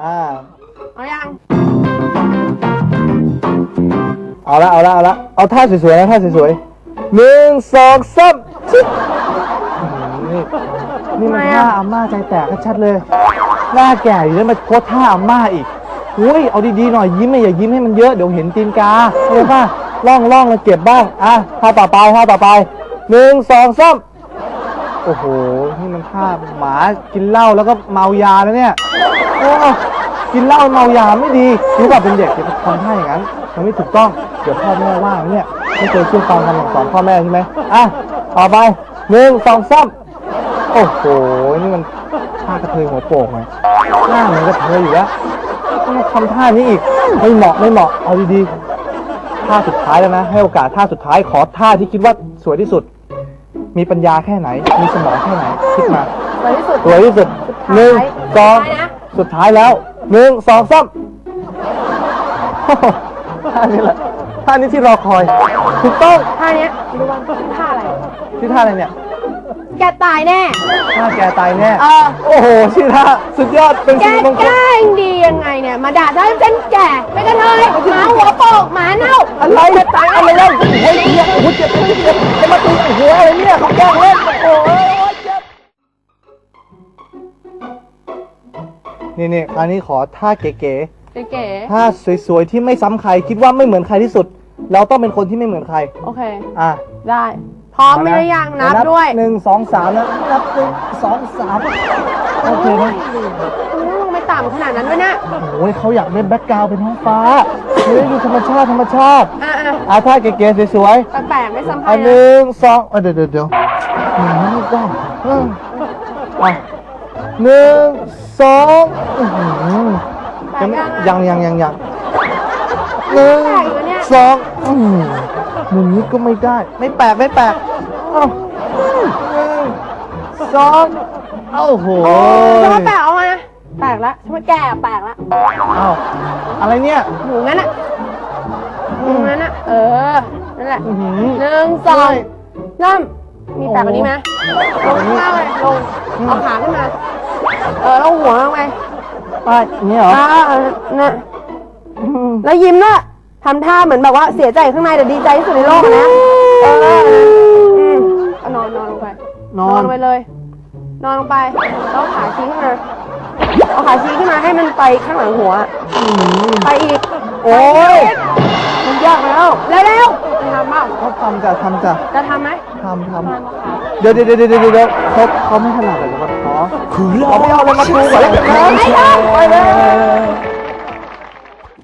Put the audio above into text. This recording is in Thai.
อ่า เอายังเอาละเอาละเอาละเอาท่าสวยๆนะท่าสวยๆหนึ่งสองสามชิบอื้อหือนี่นี่มันท่าอาม่าใจแตกชัดๆเลยหน้าแก่อยู่แล้วมาโคตรท่าอาม่าอีกอุ้ยเอาดีๆหน่อยยิ้มไม่อย่ายิ้มให้มันเยอะเดี๋ยวเห็นตีนกาเข้าใจป่ะล่องล่องแล้วเก็บบ้างอะท่าต่อไปท่าต่อไปหนึ่งสองสาม โอ้โห นี่มันท่าหมากินเหล้าแล้วก็เมายาแล้วเนี่ย โอ้กินเหล้าเมายาไม่ดีรู้ป่ะเป็นเด็กอย่าไปทำท่าอย่างนั้น มันไม่ถูกต้อง เดี๋ยวพ่อแม่ว่าเนี่ยไม่เคยเชื่อฟังคำสั่งสอนพ่อแม่ใช่ไหมอะต่อไปหนึ่งสองสามโอ้โห นี่มันท่ากระเทยหัวโปกไงหน้าเหมือนกระเทยอยู่แล้วต้องมทำท่านี้อีก ไม่เหมาะไม่เหมาะ เอาดีๆท่าสุดท้ายแล้วนะ ให้โอกาสท่าสุดท้ายขอท่าที่คิดว่าสวยที่สุด มีปัญญาแค่ไหน มีสมองแค่ไหน คิดมาสวยที่สุดสวยที่สุดหนึ่งสองสุดท้ายนะสุดท้ายแล้วหนึ่งสองสามโอ้โหท่านี้แหละท่านี้ที่รอคอยถูกต้องท่าเนี้ยรู้ว่าท่าอะไรชื่อท่าอะไรเนี่ย แกตายแน่ท่าแกตายแน่เออโอ้โหชื่อท่าสุดยอดเป็นแกสิ่งมงคแกลล้งดียังไงเนี่ย มาด่าได้เป็นแก่ไม่กระเทยหมาหัวโปกหมาเน่าอะไรตายอะไรแล้วโอ้ยเจ็บโอ้ยเจ็บโอ้ยเจ็บจะมาตีหัวอะไรเนี่ย เขาแกล้งเล่นโอ้ยเจ็บนี่นี่อันนี้ขอท่าเก๋ๆเก๋ถ้าสวยๆที่ไม่ซ้ำใคร คิดว่าไม่เหมือนใครที่สุด เราต้องเป็นคนที่ไม่เหมือนใคร ๆโอเค อะได้ พร้อมไหมหรือยังนับด้วย หนึ่งสองสามนะนับหนึ่งสองสามโอเคนะคุณต้องลงไปต่ำขนาดนั้นด้วยนะโอ้ยเขาอยากเล่นแบ็กกราวด์เป็นท้องฟ้าเฮ้ยดูธรรมชาติธรรมชาติ อะอะอะถ้าเก๋ๆสวยแปลกๆไม่ซ้ำๆใครอันหนะนึ่งสองเอ้ยเดี๋ยวเดี๋ยวเดี๋ยว หนึ่งสองเอออะหนึ่งสองอื้อหือยังไม่ยังยังยังยังหนึ่งแปลกอยู่เนี่ยสองอืมมุมนี้ก็ไม่ได้ ไม่แปลกไม่แปลกเอ้าหนึ่งสองโอ้โหจะมาแปลกเอามานะแปลกละฉันว่าแกอะแปลกละเอ้าอะไรเนี่ยหนูงั้นอะหนูงั้นอะเออ นั่นแหละอื้อหือหนึ่งสองเริ่ม มีแปลกกว่านี้ไหมลงข้างล่างเลยลงเอาขาขึ้นมาเออแล้วหัวลงไปไปอย่างนี่เหรออ่าน่ะอืมแล้วยิ้มด้วยทำท่าเหมือนแบบว่าเสียใจข้างในแต่ดีใจที่สุดในโลกอะนะเอออืมเอานอนนอนลงไปนนออนนลงไปเลย นอนลงไปแล้วเอาขาชี้ขึ้นมาเอาขาชี้ขึ้นมาให้มันไปข้างหลังหัว ไปอีก โอ้ย มันยากแล้วเร็วๆจะทำเปล่าเขาทำจ้ะทำจ้ะจะทำไหมทำททำขาำเดี๋ยวเดี๋ยวเดี๋ยวเดี๋ยวเดี๋ยวเขาเขาไม่ถนัดเลยเดี๋ยวมาขอเขาไม่เอาอะไรมาดูก่อนแล้วกันนะไปเลย